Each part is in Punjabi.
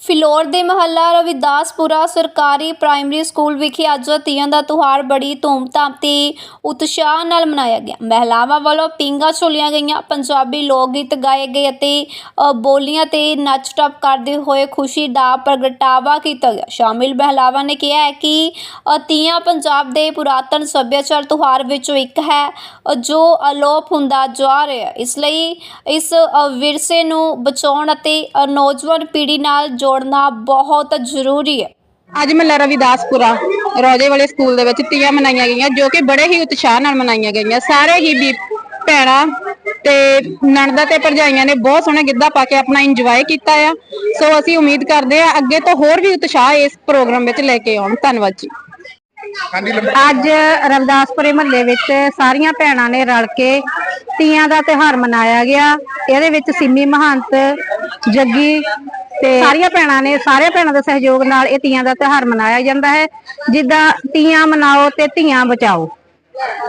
ਫਿਲੌਰ ਦੇ ਮਹੱਲਾ ਰਵਿਦਾਸਪੁਰਾ ਸਰਕਾਰੀ ਪ੍ਰਾਇਮਰੀ ਸਕੂਲ ਵਿਖੇ ਅੱਜ ਤੀਆਂ ਦਾ ਤਿਉਹਾਰ ਬੜੀ ਧੂਮਧਾਮ ਤੇ ਉਤਸ਼ਾਹ ਨਾਲ ਮਨਾਇਆ ਗਿਆ। ਮਹਿਲਾਵਾਂ ਵੱਲੋਂ ਪੀਂਘਾਂ ਝੋਲੀਆਂ ਗਈਆਂ ਪੰਜਾਬੀ ਲੋਕ ਗੀਤ ਗਾਏ ਗਏ ਅਤੇ ਅ, ਬੋਲੀਆਂ ਤੇ ਨੱਚ ਟੱਪ ਕਰਦੇ ਹੋਏ ਖੁਸ਼ੀ ਦਾ ਪ੍ਰਗਟਾਵਾ ਕੀਤਾ ਗਿਆ। ਸ਼ਾਮਿਲ ਮਹਿਲਾਵਾਂ ਨੇ ਕਿਹਾ ਹੈ ਕਿ ਅ, ਤੀਆਂ ਪੰਜਾਬ ਦੇ ਪੁਰਾਤਨ ਸੱਭਿਆਚਾਰ ਤਿਉਹਾਰ ਵਿੱਚੋਂ ਇੱਕ ਹੈ ਅ, ਜੋ ਅਲੋਪ ਹੁੰਦਾ ਜਾ ਰਿਹਾ ਹੈ। ਇਸ ਲਈ ਇਸ ਅ, ਵਿਰਸੇ ਨੂੰ ਬਚਾਉਣ ਅਤੇ ਅ, ਨੌਜਵਾਨ ਪੀੜ੍ਹੀ ਨਾਲ ਜੋੜਨਾ ਬਹੁਤ ਜ਼ਰੂਰੀ ਹੈ। ਅੱਜ ਮਹੱਲਾ ਰਵਿਦਾਸਪੁਰਾ ਰੋਜੇ ਵਾਲੇ ਸਕੂਲ ਦੇ ਵਿੱਚ ਤੀਆਂ ਮਨਾਈਆਂ ਗਈਆਂ ਜੋ ਕਿ ਬੜੇ ਹੀ ਉਤਸ਼ਾਹ ਨਾਲ ਮਨਾਈਆਂ ਗਈਆਂ। ਸਾਰੇ ਹੀ ਵੀ ਭੈਣਾਂ ਤੇ ਨਣਦਾਂ ਤੇ ਭਰਜਾਈਆਂ ਨੇ ਬਹੁਤ ਸੋਹਣਾ ਗਿੱਧਾ ਪਾ ਕੇ ਆਪਣਾ ਇੰਜੋਏ ਕੀਤਾ ਆ। ਸੋ ਅਸੀਂ ਉਮੀਦ ਕਰਦੇ ਆ ਅੱਗੇ ਤੋਂ ਹੋਰ ਵੀ ਉਤਸ਼ਾਹ ਇਸ ਪ੍ਰੋਗਰਾਮ ਵਿੱਚ ਲੈ ਕੇ ਆਉਣ। ਧੰਨਵਾਦ ਜੀ। ਅੱਜ ਰਵਿਦਾਸਪੁਰੇ ਮਹੱਲੇ ਵਿੱਚ ਸਾਰੀਆਂ ਭੈਣਾਂ ਨੇ ਰਲ ਕੇ ਤੀਆਂ ਦਾ ਤਿਉਹਾਰ ਮਨਾਇਆ ਗਿਆ। ਇਹਦੇ ਵਿੱਚ ਸਿੰਮੀ ਮਹੰਤ ਜੱਗੀ ਤੇ ਸਾਰੀਆਂ ਭੈਣਾਂ ਨੇ ਸਾਰੇ ਭੈਣਾਂ ਦੇ ਸਹਿਯੋਗ ਨਾਲ ਇਹ ਤੀਆਂ ਦਾ ਤਿਉਹਾਰ ਮਨਾਇਆ ਜਾਂਦਾ ਹੈ। ਜਿੱਦਾਂ ਤੀਆਂ ਮਨਾਓ ਤੇ ਧੀਆਂ ਬਚਾਓ।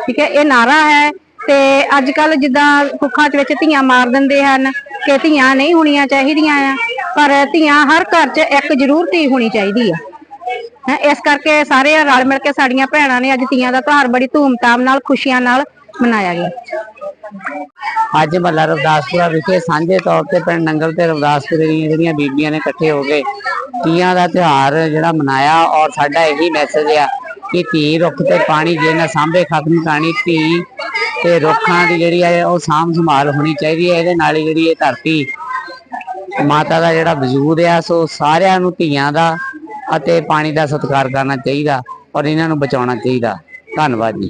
ਠੀਕ ਹੈ, ਇਹ ਨਾਰਾ ਹੈ ਤੇ ਅੱਜ ਕੱਲ ਜਿੱਦਾਂ ਕੁੱਖਾਂ ਦੇ ਵਿੱਚ ਧੀਆਂ ਮਾਰ ਦਿੰਦੇ ਹਨ ਕਿ ਧੀਆਂ ਨਹੀਂ ਹੋਣੀਆਂ ਚਾਹੀਦੀਆਂ ਆ, ਪਰ ਧੀਆਂ ਹਰ ਘਰ 'ਚ ਇੱਕ ਜ਼ਰੂਰ ਧੀ ਹੋਣੀ ਚਾਹੀਦੀ ਆ। ਇਸ ਕਰਕੇ ਸਾਰੇ ਰਲ ਮਿਲ ਕੇ ਸਾਡੀਆਂ ਭੈਣਾਂ ਨੇ ਅੱਜ ਤੀਆਂ ਦਾ ਤਿਉਹਾਰ ਬੜੀ ਧੂਮਧਾਮ ਨਾਲ, ਖੁਸ਼ੀਆਂ ਨਾਲ ਮਨਾਇਆ ਗਿਆ। ਅੱਜ ਮਹੱਲਾ ਰਵਿਦਾਸਪੁਰਾ ਵਿਖੇ ਸਾਂਝੇ ਤੌਰ ਤੇ ਪਿੰਡ ਨੰਗਲ ਤੇ ਰਵਦਾਸਪੁਰ ਦੀਆਂ ਜਿਹੜੀਆਂ ਬੀਬੀਆਂ ਨੇ ਇਕੱਠੇ ਹੋ ਕੇ ਤੀਆਂ ਦਾ ਤਿਉਹਾਰ ਜਿਹੜਾ ਮਨਾਇਆ ਔਰ ਸਾਡਾ ਇਹੀ ਮੈਸੇਜ ਆ ਕਿ ਧੀ ਰੁੱਖ ਤੇ ਪਾਣੀ ਜੇ ਨਾ ਸਾਂਭੇ, ਖਤਮ ਕਹਾਣੀ ਧੀ ਤੇ ਰੁੱਖਾਂ ਦੀ ਜਿਹੜੀ ਹੈ ਉਹ ਸਾਂਭ ਸੰਭਾਲ ਹੋਣੀ ਚਾਹੀਦੀ ਹੈ। ਇਹਦੇ ਨਾਲ ਹੀ ਜਿਹੜੀ ਇਹ ਧਰਤੀ ਮਾਤਾ ਦਾ ਜਿਹੜਾ ਵਜੂਦ ਆ, ਸੋ ਸਾਰਿਆਂ ਨੂੰ ਧੀਆਂ ਦਾ ਅਤੇ ਪਾਣੀ ਦਾ ਸਤਿਕਾਰ ਕਰਨਾ ਚਾਹੀਦਾ ਔਰ ਇਹਨਾਂ ਨੂੰ ਬਚਾਉਣਾ ਚਾਹੀਦਾ। ਧੰਨਵਾਦ ਜੀ।